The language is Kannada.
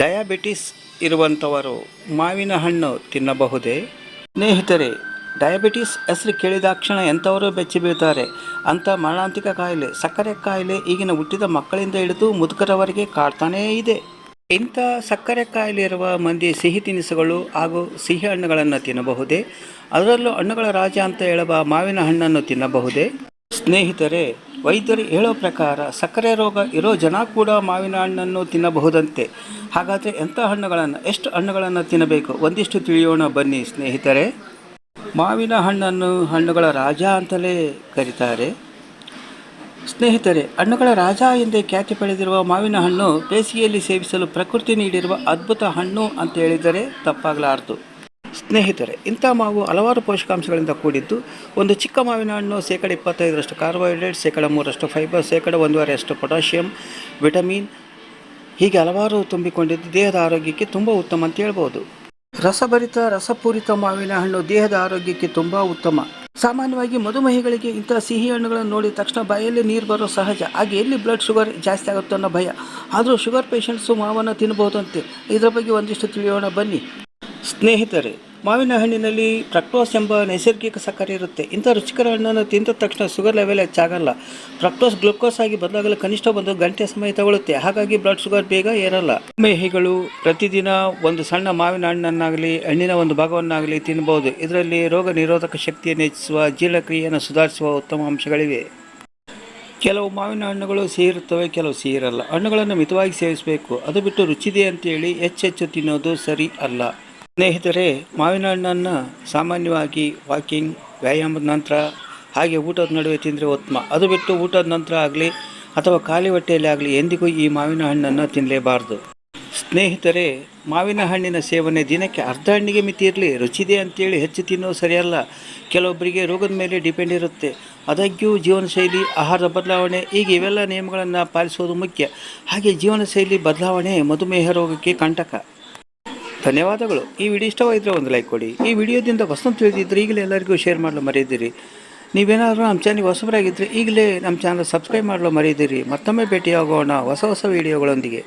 ಡಯಾಬಿಟಿಸ್ ಇರುವಂಥವರು ಮಾವಿನ ಹಣ್ಣು ತಿನ್ನಬಹುದೇ? ಸ್ನೇಹಿತರೆ, ಡಯಾಬಿಟಿಸ್ ಹೆಸರು ಕೇಳಿದಾಕ್ಷಣ ಎಂಥವರು ಬೆಚ್ಚಿ ಬೀಳ್ತಾರೆ. ಅಂಥ ಮರಣಾಂತಿಕ ಕಾಯಿಲೆ, ಸಕ್ಕರೆ ಕಾಯಿಲೆ ಈಗಿನ ಹುಟ್ಟಿದ ಮಕ್ಕಳಿಂದ ಹಿಡಿದು ಮುದುಕರವರೆಗೆ ಕಾಡ್ತಾನೇ ಇದೆ. ಇಂಥ ಸಕ್ಕರೆ ಕಾಯಿಲೆ ಇರುವ ಮಂದಿ ಸಿಹಿ ತಿನಿಸುಗಳು ಹಾಗೂ ಸಿಹಿ ಹಣ್ಣುಗಳನ್ನು ತಿನ್ನಬಹುದೇ? ಅದರಲ್ಲೂ ಹಣ್ಣುಗಳ ರಾಜ ಅಂತ ಹೇಳುವ ಮಾವಿನ ಹಣ್ಣನ್ನು ತಿನ್ನಬಹುದೇ? ಸ್ನೇಹಿತರೆ ವೈದ್ಯರು ಹೇಳೋ ಪ್ರಕಾರ ಸಕ್ಕರೆ ರೋಗ ಇರೋ ಜನ ಕೂಡ ಮಾವಿನ ಹಣ್ಣನ್ನು ತಿನ್ನಬಹುದಂತೆ. ಹಾಗಾದರೆ ಎಂಥ ಹಣ್ಣುಗಳನ್ನು, ಎಷ್ಟು ಹಣ್ಣುಗಳನ್ನು ತಿನ್ನಬೇಕು? ಒಂದಿಷ್ಟು ತಿಳಿಯೋಣ ಬನ್ನಿ ಸ್ನೇಹಿತರೆ. ಮಾವಿನ ಹಣ್ಣನ್ನು ಹಣ್ಣುಗಳ ರಾಜ ಅಂತಲೇ ಕರೀತಾರೆ. ಸ್ನೇಹಿತರೆ, ಹಣ್ಣುಗಳ ರಾಜ ಎಂದೇ ಖ್ಯಾತಿ ಪಡೆದಿರುವ ಮಾವಿನ ಹಣ್ಣು ಬೇಸಿಗೆಯಲ್ಲಿ ಸೇವಿಸಲು ಪ್ರಕೃತಿ ನೀಡಿರುವ ಅದ್ಭುತ ಹಣ್ಣು ಅಂತ ಹೇಳಿದರೆ ತಪ್ಪಾಗಲಾರದು. ಸ್ನೇಹಿತರೆ, ಇಂಥ ಮಾವು ಹಲವಾರು ಪೋಷಕಾಂಶಗಳಿಂದ ಕೂಡಿದ್ದು, ಒಂದು ಚಿಕ್ಕ ಮಾವಿನ ಹಣ್ಣು ಶೇಕಡ ಇಪ್ಪತ್ತೈದರಷ್ಟು ಕಾರ್ಬೋಹೈಡ್ರೇಟ್, ಶೇಕಡ ಮೂರಷ್ಟು ಫೈಬರ್, ಶೇಕಡ ಒಂದೂವರೆಯಷ್ಟು ಪೊಟ್ಯಾಷಿಯಂ, ವಿಟಮಿನ್, ಹೀಗೆ ಹಲವಾರು ತುಂಬಿಕೊಂಡಿದ್ದು ದೇಹದ ಆರೋಗ್ಯಕ್ಕೆ ತುಂಬ ಉತ್ತಮ ಅಂತ ಹೇಳ್ಬೋದು. ರಸಭರಿತ, ರಸಪೂರಿತ ಮಾವಿನ ಹಣ್ಣು ದೇಹದ ಆರೋಗ್ಯಕ್ಕೆ ತುಂಬ ಉತ್ತಮ. ಸಾಮಾನ್ಯವಾಗಿ ಮಧುಮೇಹಿಗಳಿಗೆ ಇಂಥ ಸಿಹಿ ಹಣ್ಣುಗಳನ್ನು ನೋಡಿದ ತಕ್ಷಣ ಬಾಯಲ್ಲಿ ನೀರು ಬರೋ ಸಹಜ. ಹಾಗೆ ಎಲ್ಲಿ ಬ್ಲಡ್ ಶುಗರ್ ಜಾಸ್ತಿ ಆಗುತ್ತೋ ಅನ್ನೋ ಭಯ. ಆದರೂ ಶುಗರ್ ಪೇಷಂಟ್ಸು ಮಾವನ್ನು ತಿನ್ಬೋದಂತೆ ಇದರ ಬಗ್ಗೆ ಒಂದಿಷ್ಟು ತಿಳಿಯೋಣ, ಬನ್ನಿ. ಸ್ನೇಹಿತರೆ, ಮಾವಿನ ಹಣ್ಣಿನಲ್ಲಿ ಪ್ರಕ್ಟೋಸ್ ಎಂಬ ನೈಸರ್ಗಿಕ ಸಕ್ಕರೆ ಇರುತ್ತೆ. ಇಂಥ ರುಚಿಕರ ಹಣ್ಣನ್ನು ತಿಂದ ತಕ್ಷಣ ಶುಗರ್ ಲೆವೆಲ್ ಹೆಚ್ಚಾಗಲ್ಲ ಪ್ರಕ್ಟೋಸ್ ಗ್ಲುಕೋಸ್ ಆಗಿ ಬದಲಾಗಲು ಕನಿಷ್ಠ ಒಂದು ಗಂಟೆ ಸಮಯ ತಗೊಳುತ್ತೆ. ಹಾಗಾಗಿ ಬ್ಲಡ್ ಶುಗರ್ ಬೇಗ ಏರಲ್ಲ. ಮೇಹಿಗಳು ಪ್ರತಿದಿನ ಒಂದು ಸಣ್ಣ ಮಾವಿನ ಹಣ್ಣನ್ನಾಗಲಿ, ಹಣ್ಣಿನ ಒಂದು ಭಾಗವನ್ನಾಗಲಿ ತಿನ್ನಬಹುದು ಇದರಲ್ಲಿ ರೋಗ ನಿರೋಧಕ ಶಕ್ತಿಯನ್ನು ಹೆಚ್ಚಿಸುವ, ಜೀರ್ಣಕ್ರಿಯೆಯನ್ನು ಸುಧಾರಿಸುವ ಉತ್ತಮ ಅಂಶಗಳಿವೆ. ಕೆಲವು ಮಾವಿನ ಹಣ್ಣುಗಳು ಸಿಹಿರುತ್ತವೆ ಕೆಲವು ಸಿಹಿರಲ್ಲ ಹಣ್ಣುಗಳನ್ನು ಮಿತವಾಗಿ ಸೇವಿಸಬೇಕು. ಅದು ಬಿಟ್ಟು ರುಚಿದೆ ಅಂತೇಳಿ ಹೆಚ್ಚೆಚ್ಚು ತಿನ್ನೋದು ಸರಿ ಅಲ್ಲ. ಸ್ನೇಹಿತರೆ, ಮಾವಿನ ಹಣ್ಣನ್ನು ಸಾಮಾನ್ಯವಾಗಿ ವಾಕಿಂಗ್ ವ್ಯಾಯಾಮದ ನಂತರ, ಹಾಗೆ ಊಟದ ನಡುವೆ ತಿಂದರೆ ಉತ್ತಮ. ಅದು ಬಿಟ್ಟು ಊಟದ ನಂತರ ಆಗಲಿ ಅಥವಾ ಖಾಲಿ ಹೊಟ್ಟೆಯಲ್ಲಿ ಆಗಲಿ ಎಂದಿಗೂ ಈ ಮಾವಿನ ಹಣ್ಣನ್ನು ತಿನ್ನಲೇಬಾರದು ಸ್ನೇಹಿತರೆ, ಮಾವಿನ ಹಣ್ಣಿನ ಸೇವನೆ ದಿನಕ್ಕೆ ಅರ್ಧ ಹಣ್ಣಿಗೆ ಮಿತಿ ಇರಲಿ. ರುಚಿದೆ ಅಂತೇಳಿ ಹೆಚ್ಚು ತಿನ್ನೋದು ಸರಿಯಲ್ಲ. ಕೆಲವೊಬ್ಬರಿಗೆ ರೋಗದ ಮೇಲೆ ಡಿಪೆಂಡ್ ಇರುತ್ತೆ. ಆದಾಗ್ಯೂ ಜೀವನ ಶೈಲಿ ಆಹಾರದ ಬದಲಾವಣೆ ಈಗ ಇವೆಲ್ಲ ನಿಯಮಗಳನ್ನು ಪಾಲಿಸೋದು ಮುಖ್ಯ. ಹಾಗೆ ಜೀವನ ಶೈಲಿ ಬದಲಾವಣೆ ಮಧುಮೇಹ ರೋಗಕ್ಕೆ ಕಂಟಕ. ಧನ್ಯವಾದಗಳು. ಈ ವಿಡಿಯೋ ಇಷ್ಟವಾಗಿದ್ದರೆ ಒಂದು ಲೈಕ್ ಕೊಡಿ. ಈ ವಿಡಿಯೋದಿಂದ ಹೊಸ ತಿಳಿದಿದ್ದರೆ ಈಗಲೇ ಎಲ್ಲರಿಗೂ ಶೇರ್ ಮಾಡಲು ಮರೆಯದಿರಿ ನೀವೇನಾದರೂ ನಮ್ಮ ಚಾನಲ್ ಹೊಸಬರಾಗಿದ್ದರೆ ಈಗಲೇ ನಮ್ಮ ಚಾನಲ್ ಸಬ್ಸ್ಕ್ರೈಬ್ ಮಾಡಲು ಮರೆಯದಿರಿ ಮತ್ತೊಮ್ಮೆ ಭೇಟಿಯಾಗೋಣ ಹೊಸ ಹೊಸ ವಿಡಿಯೋಗಳೊಂದಿಗೆ.